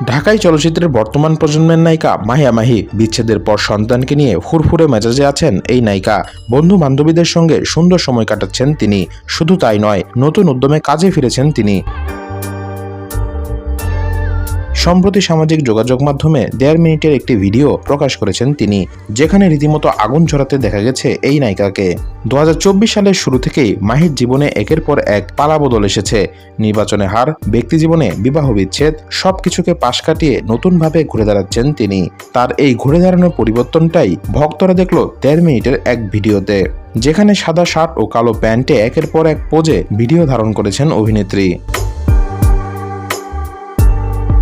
ঢাকাই চলচ্চিত্রের বর্তমান প্রজন্মের নায়িকা মাহিয়া মাহি বিচ্ছেদের পর সন্তানকে নিয়ে ফুরফুরে মেজাজে আছেন এই নায়িকা। বন্ধু বান্ধবীদের সঙ্গে সুন্দর সময় কাটাচ্ছেন তিনি। শুধু তাই নয়, নতুন উদ্যমে কাজে ফিরেছেন তিনি। সম্প্রতি সামাজিক যোগাযোগ মাধ্যমে দেড় মিনিটের একটি ভিডিও প্রকাশ করেছেন তিনি, যেখানে রীতিমতো আগুন ঝরাতে দেখা গেছে এই নায়িকাকে। দু হাজার চব্বিশ সালের শুরু থেকেই মাহির জীবনে একের পর এক পালাবদল এসেছে। নির্বাচনে হার, ব্যক্তি জীবনে বিবাহ বিচ্ছেদ, সবকিছুকে পাশ কাটিয়ে নতুনভাবে ঘুরে দাঁড়াচ্ছেন তিনি। তার এই ঘুরে দাঁড়ানোর পরিবর্তনটাই ভক্তরা দেখল দেড় মিনিটের এক ভিডিওতে, যেখানে সাদা শার্ট ও কালো প্যান্টে একের পর এক পোজে ভিডিও ধারণ করেছেন অভিনেত্রী।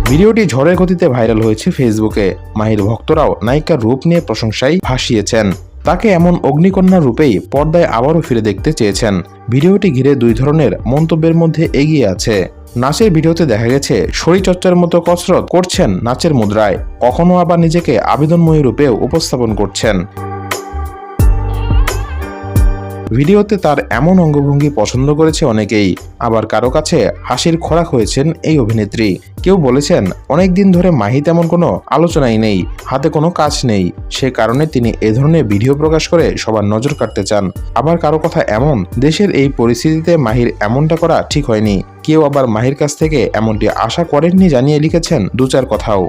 ভিডিওটি ঝড়ের গতিতে ভাইরাল হয়েছে ফেসবুকে। মাহির ভক্তরাও নায়িকার রূপ নিয়ে প্রশংসায় ভাসিয়েছেন। তাকে এমন অগ্নিকন্যা রূপেই পর্দায় আবারও ফিরে দেখতে চেয়েছেন। ভিডিওটি ঘিরে দুই ধরনের মন্তব্যের মধ্যে এগিয়ে আছে। নাচের ভিডিওতে দেখা গেছে, শরীরচর্চার মতো কসরত করছেন নাচের মুদ্রায়, কখনো আবার নিজেকে আবেদনময়ী রূপেও উপস্থাপন করছেন। ভিডিওতে তার এমন অঙ্গভঙ্গি পছন্দ করেছে অনেকেই। আবার কারও কাছে হাসির খোরাক হয়েছেন এই অভিনেত্রী। কেউ বলেছেন অনেক দিন ধরে মাহি তেমন কোনো আলোচনাই নেই, হাতে কোনো কাজ নেই। সে কারণে তিনি এ ধরনের ভিডিও প্রকাশ করে সবার নজর কাটতে চান। আবার কারও কথা এমন, দেশের এই পরিস্থিতিতে মাহির এমনটা করা ঠিক হয়নি। কেউ আবার মাহির কাছ থেকে এমনটি আশা করেননি জানিয়ে লিখেছেন দু চার কথাও।